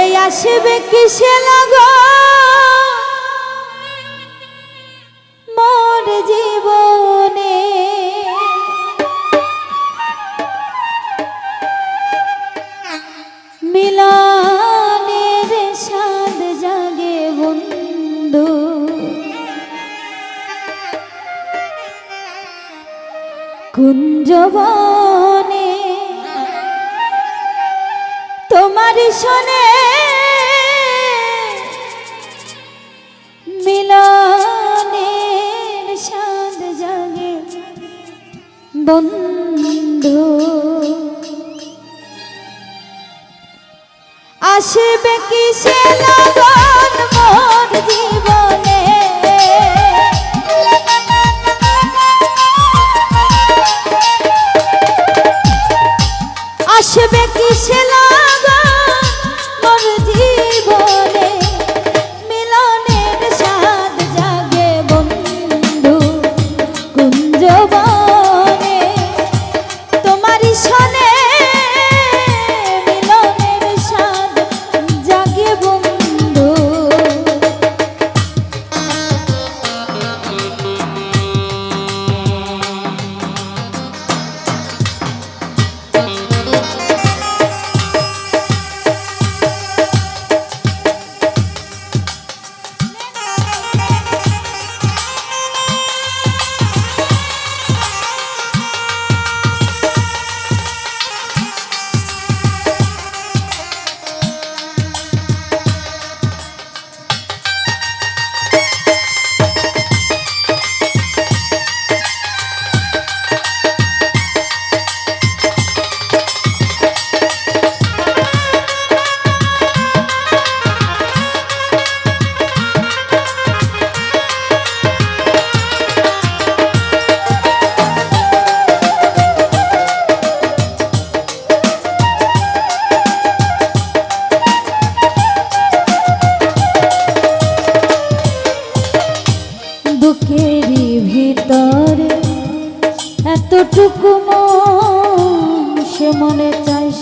ফিরে আসবে কিসে লাগা শোনে। মিলনের সাদ জাগে বন্ধু। আসবে কি সে লগন মোর জীবনে?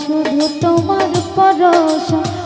শুধু তোমার পরশ।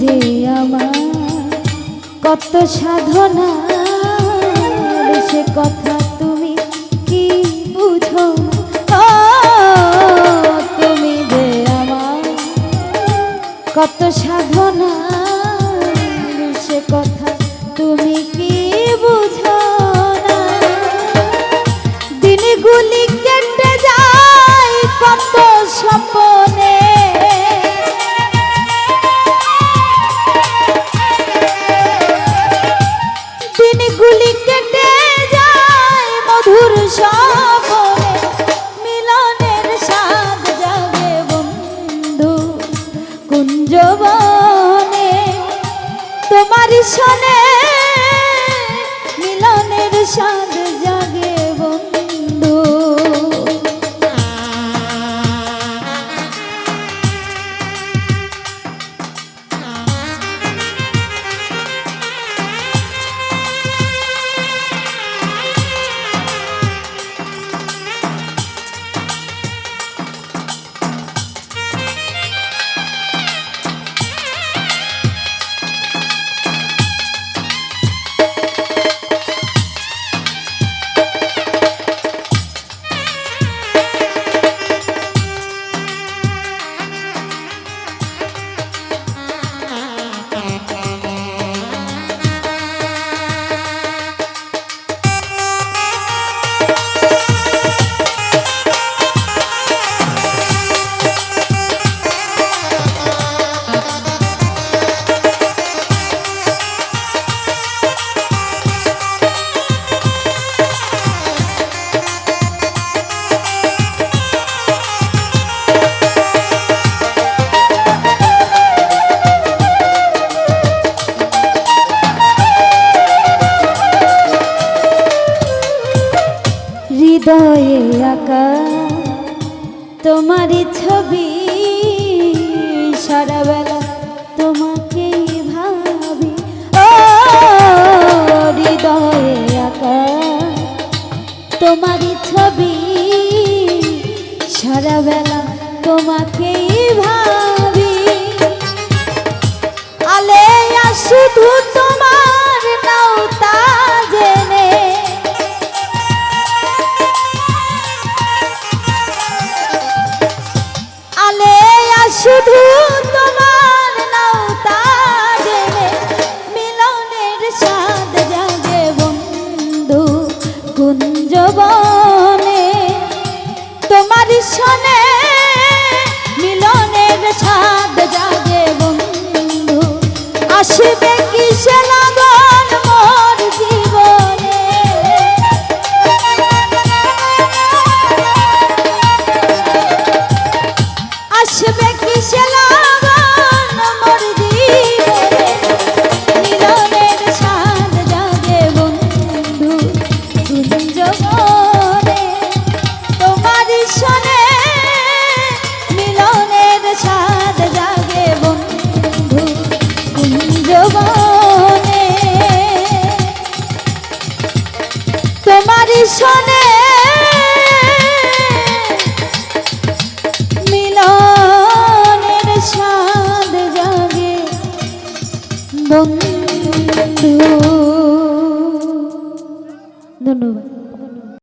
যে আমার কত সাধনা সে কথা তুমি কি বুঝো? তুমি যে আমার কত সাধনা যদি শোনে মিলনের সাথে তোমারই ছবি সারাবেলা তোমাকে ভাবি। ও হৃদয়ে আঁকা তোমারই ছবি সারাবেলা তোমাকেই ভাবি। আলেয়া শুধু শুধু তোমার নাও তা জেনে মিলনের স্বাদ জাগে বন্ধু কুঞ্জবনে তোমার সনে মিলনের স্বাদ জাগে বন্ধু। আসবে কিসে লাগো